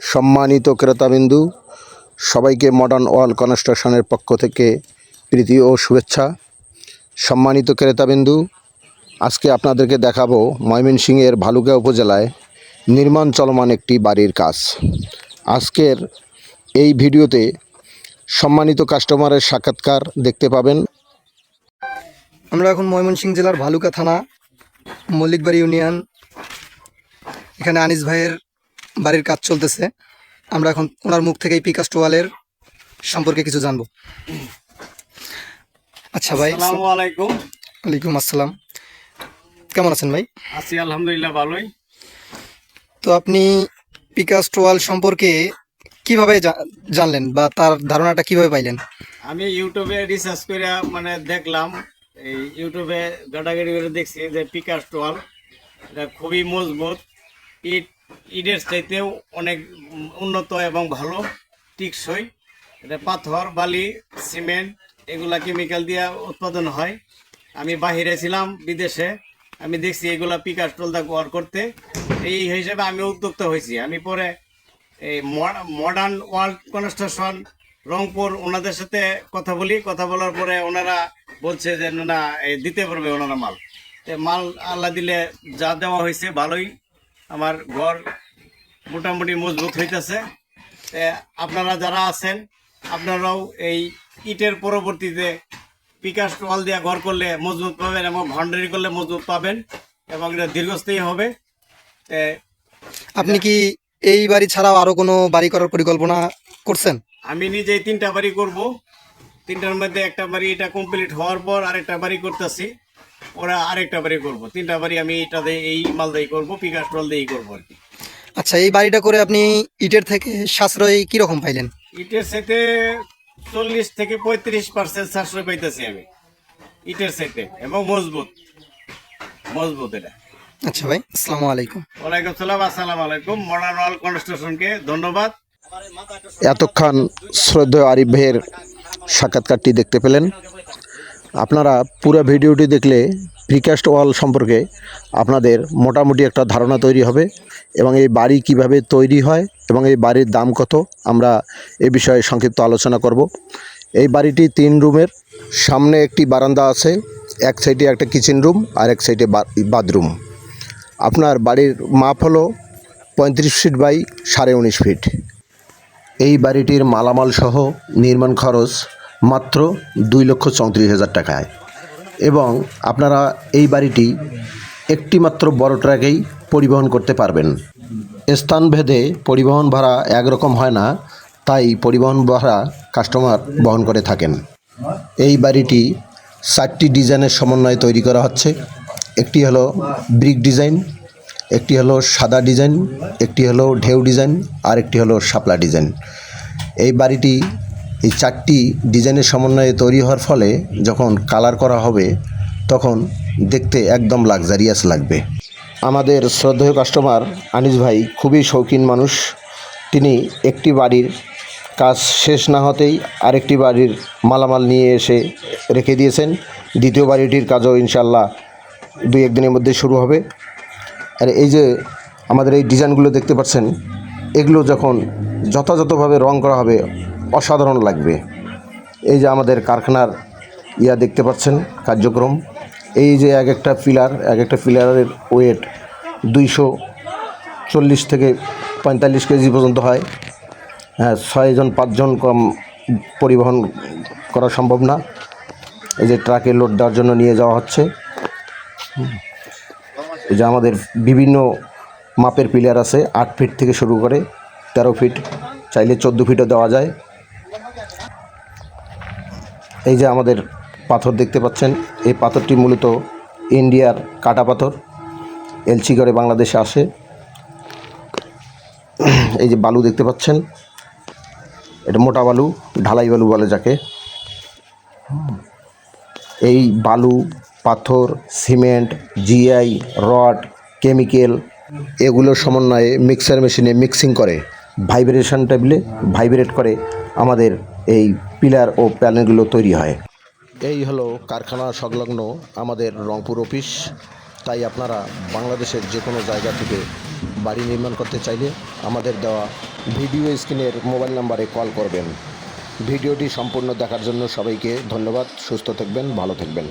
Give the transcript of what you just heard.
সম্মানিত ক্রেতাবিন্দু, সবাইকে মডার্ন ওয়াল কনস্ট্রাকশনের পক্ষ থেকে প্রীতি ও শুভেচ্ছা। সম্মানিত ক্রেতাবিন্দু, আজকে আপনাদেরকে দেখাবো ময়মনসিংহের ভালুকা উপজেলায় নির্মাণ চলমান একটি বাড়ির কাজ। আজকের এই ভিডিওতে সম্মানিত কাস্টমারের সাক্ষাৎকার দেখতে পাবেন। আমরা এখন ময়মনসিংহ জেলার ভালুকা থানা, মল্লিকবাড়ি ইউনিয়ন, এখানে আনিস ভাইয়ের বাড়ির কাজ চলতেছে। আমরা এখন ওনার মুখ থেকে এই পিকাস টোয়ালের সম্পর্কে কিছু জানব। আচ্ছা ভাই আসসালামু আলাইকুম। ওয়ালাইকুম আসসালাম। কেমন আছেন ভাই? আছি আলহামদুলিল্লাহ ভালোই। তো আপনি পিকাস টোয়াল সম্পর্কে কীভাবে জানলেন বা তার ধারণাটা কীভাবে পাইলেন? আমি ইউটিউবে রিসার্চ করে মানে দেখলাম এই ইউটিউবে গাটাগাড়ি করে দেখছি যে পিকাস টোয়াল এটা খুবই মজবুত। ইট ইটের চাইতেও অনেক উন্নত এবং ভালো, টিকসই। এটা পাথর, বালি, সিমেন্ট, এগুলা কেমিক্যাল দিয়ে উৎপাদন হয়। আমি বাহিরে ছিলাম বিদেশে। আমি দেখছি এগুলা পিকার টোল দা ব্যবহার করতে। এই হিসেবে আমি উদ্যোক্তা হয়েছি। আমি পরে এই মডার্ন ওয়ার্ল্ড কনস্ট্রাকশন রংপুর, ওনাদের সাথে কথা বলি। কথা বলার পরে ওনারা বলছে যে, না এই দিতে পারবে ওনারা মাল। মাল আল্লাহ দিলে যা দেওয়া হয়েছে ভালোই। আমার ঘর মোটামুটি মজবুত হইতেছে। আপনারা যারা আছেন আপনারাও এই ইটের পরবর্তীতে পিকাশ ওয়াল দিয়ে ঘর করলে মজবুত পাবেন এবং ভান্ডারি করলে মজবুত পাবেন এবং এটা দীর্ঘস্থায়ী হবে। আপনি কি এই বাড়ি ছাড়াও আরও কোনো বাড়ি করার পরিকল্পনা করছেন? আমি নিজেই তিনটা বাড়ি করব। তিনটার মধ্যে একটা বাড়ি এটা কমপ্লিট হওয়ার পর আরেকটা বাড়ি করতেছি। ওরা আরেকটা বাড়ি করব। তিনটা বাড়ি আমি এটা এই মাল দিয়েই করব পিকাস টল দিয়েই করব আর কি। আচ্ছা এই বাড়িটা করে আপনি ইটের থেকে সাশ্রয় কীরকম পাইলেন? ইটের সাথে চল্লিশ থেকে পঁয়ত্রিশ পার্সেন্ট সাশ্রয় পাইতেছি আমি। ইটের সাথে এবং মজবুত। মজবুত এটা। আচ্ছা ভাই আসসালামু আলাইকুম। ওয়ালাইকুম সালাম আসসালামু আলাইকুম। মডার্ন ওয়াল কনস্ট্রাকশনকে ধন্যবাদ। এতক্ষণ শ্রদ্ধেয় আরিফ ভাইয়ের সাক্ষাৎকারটি দেখতে পেলেন। আপনারা পুরো ভিডিওটি দেখলে প্রিকাস্ট ওয়াল সম্পর্কে আপনাদের মোটামুটি একটা ধারণা তৈরি হবে এবং এই বাড়ি কীভাবে তৈরি হয় এবং এই বাড়ির দাম কত আমরা এ বিষয়ে সংক্ষিপ্ত আলোচনা করব। এই বাড়িটি তিন রুমের, সামনে একটি বারান্দা আছে, এক সাইডে একটা কিচেন রুম আর এক সাইডে বাথরুম। আপনার বাড়ির মাপ হলো পঁয়ত্রিশ ফিট বাই সাড়ে উনিশ ফিট এই বাড়িটির মালামাল সহ নির্মাণ খরচ মাত্র দুই লক্ষ চৌত্রিশ হাজার টাকায়। এবং আপনারা এই বাড়িটি একটিমাত্র বড় ট্রাকেই পরিবহন করতে পারবেন। স্থানভেদে পরিবহন ভাড়া একরকম হয় না, তাই পরিবহন ভাড়া কাস্টমার বহন করে থাকেন। এই বাড়িটি চারটি ডিজাইনের সমন্বয়ে তৈরি করা হচ্ছে। একটি হলো ব্রিক ডিজাইন, একটি হলো সাদা ডিজাইন, একটি হলো ঢেউ ডিজাইন আর একটি হলো শাপলা ডিজাইন। এই বাড়িটি এই চারটি ডিজাইনের সমন্বয়ে তৈরি হওয়ার ফলে যখন কালার করা হবে, তখন দেখতে একদম লাক্সারিয়াস লাগবে। আমাদের শ্রদ্ধেয় কাস্টমার আনিস ভাই খুবই শৌখিন মানুষ। তিনি একটি বাড়ির কাজ শেষ না হতেই আরেকটি বাড়ির মালামাল নিয়ে এসে রেখে দিয়েছেন। দ্বিতীয় বাড়িটির কাজও ইনশাল্লাহ দুই একদিনের মধ্যে শুরু হবে। আর এই যে আমাদের এই ডিজাইনগুলো দেখতে পাচ্ছেন, এগুলো যখন যথাযথভাবে রং করা হবে অসাধারণ লাগবে। এই যে আমাদের কারখানার ইয়া দেখতে পাচ্ছেন, কার্যক্রম। এই যে এক একটা পিলার এক একটা পিলারের ওয়েট দুইশো চল্লিশ থেকে পঁয়তাল্লিশ কেজি পর্যন্ত হয়। হ্যাঁ ছয়জন পাঁচজন কম পরিবহন করা সম্ভব না। এই যে ট্রাকে লোড দেওয়ার জন্য নিয়ে যাওয়া হচ্ছে। এই যে আমাদের বিভিন্ন মাপের পিলার আছে, আট ফিট থেকে শুরু করে তেরো ফিট, চাইলে চোদ্দ ফিটও দেওয়া যায়। এই যে আমাদের পাথর দেখতে পাচ্ছেন, এই পাথরটি মূলত ইন্ডিয়ার কাটা পাথর। এলচি করে বাংলাদেশে আসে। এই যে বালু দেখতে পাচ্ছেন, এটা মোটা বালু, ঢালাই বালু বলে যাকে। এই বালু, পাথর, সিমেন্ট, জিআই, রড, কেমিক্যাল এগুলোর সমন্বয়ে মিক্সার মেশিনে মিক্সিং করে, ভাইব্রেশন টেবিলে ভাইব্রেট করে আমাদের এই পিলার ও প্যানেলগুলো তৈরি হয়। এই হলো কারখানা সংলগ্ন আমাদের রংপুর অফিস। তাই আপনারা বাংলাদেশের যে কোনো জায়গা থেকে বাড়ি নির্মাণ করতে চাইলে আমাদের দেওয়া ভিডিও স্ক্রিনের মোবাইল নাম্বারে কল করবেন। ভিডিওটি সম্পূর্ণ দেখার জন্য সবাইকে ধন্যবাদ। সুস্থ থাকবেন, ভালো থাকবেন।